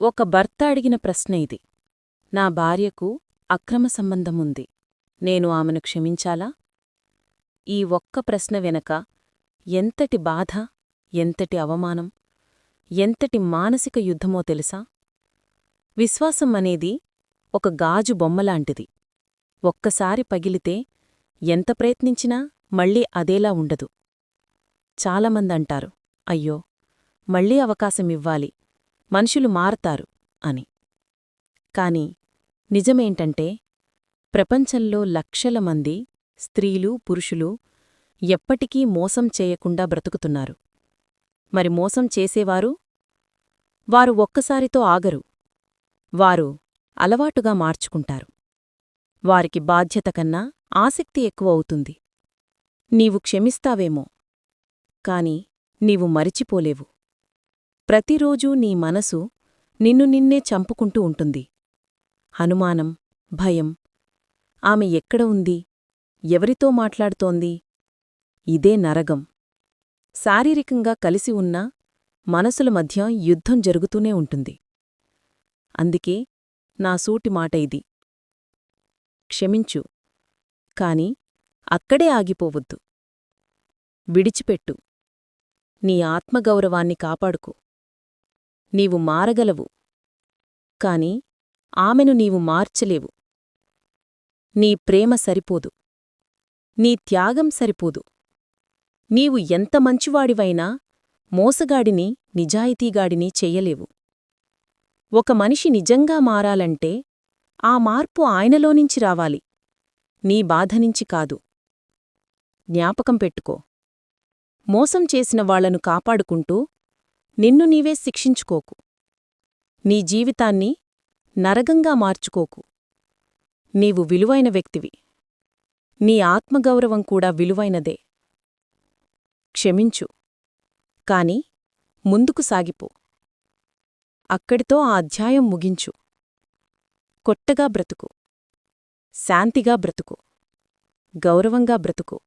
ఒక భర్త అడిగిన ప్రశ్న ఇది. నా భార్యకు అక్రమ సంబంధముంది నేను ఆమెను క్షమించాలా? ఈ ఒక్క ప్రశ్న వెనక ఎంతటి బాధ ఎంతటి అవమానం ఎంతటి మానసిక యుద్ధమో తెలుసా? విశ్వాసం అనేది ఒక గాజు బొమ్మలాంటిది. ఒక్కసారి పగిలితే ఎంత ప్రయత్నించినా మళ్ళీ అదేలా ఉండదు. చాలామందంటారు అయ్యో మళ్ళీ అవకాశమివ్వాలి మనుషులు మారతారు అని. కాని నిజమేంటంటే ప్రపంచంలో లక్షల మంది స్త్రీలు పురుషులు ఎప్పటికీ మోసం చేయకుండా బ్రతుకుతున్నారు. మరి మోసం చేసేవారు? వారు ఒక్కసారితో ఆగరు. వారు అలవాటుగా మార్చుకుంటారు. వారికి బాధ్యత కన్నా ఆసక్తి ఎక్కువ అవుతుంది. నీవు క్షమిస్తావేమో కాని నీవు మరిచిపోలేవు. ప్రతిరోజూ నీ మనసు నిన్ను నిన్నే చంపుకుంటూ ఉంటుంది. అనుమానం భయం. ఆమె ఎక్కడ ఉంది? ఎవరితో మాట్లాడుతోంది? ఇదే నరగం. శారీరకంగా కలిసి ఉన్నా మనసుల మధ్య యుద్ధం జరుగుతూనే ఉంటుంది. అందుకే నా సూటి మాట ఇది. క్షమించు కాని అక్కడే ఆగిపోవద్దు. విడిచిపెట్టు. నీ ఆత్మగౌరవాన్ని కాపాడుకో. నీవు మారగలవు. కాని ఆమెను నీవు మార్చలేవు. నీ ప్రేమ సరిపోదు. నీ త్యాగం సరిపోదు. నీవు ఎంత మంచివాడివైనా మోసగాడిని నిజాయితీగాడిని చెయ్యలేవు ఒక మనిషి నిజంగా మారాలంటే ఆ మార్పు ఆయనలోనించి రావాలి. నీ బాధనించి కాదు. జ్ఞాపకం పెట్టుకో. మోసం చేసిన వాళ్ళను కాపాడుకుంటూ నిన్ను నీవే శిక్షించుకోకు. నీ జీవితాన్ని నరగంగా మార్చుకోకు. నీవు విలువైన వ్యక్తివి. నీ ఆత్మగౌరవం కూడా విలువైనదే. క్షమించు. కాని ముందుకు సాగిపో. అక్కడితో ఆ అధ్యాయం ముగించు. కొట్టగా బ్రతుకు. శాంతిగా బ్రతుకు. గౌరవంగా బ్రతుకు.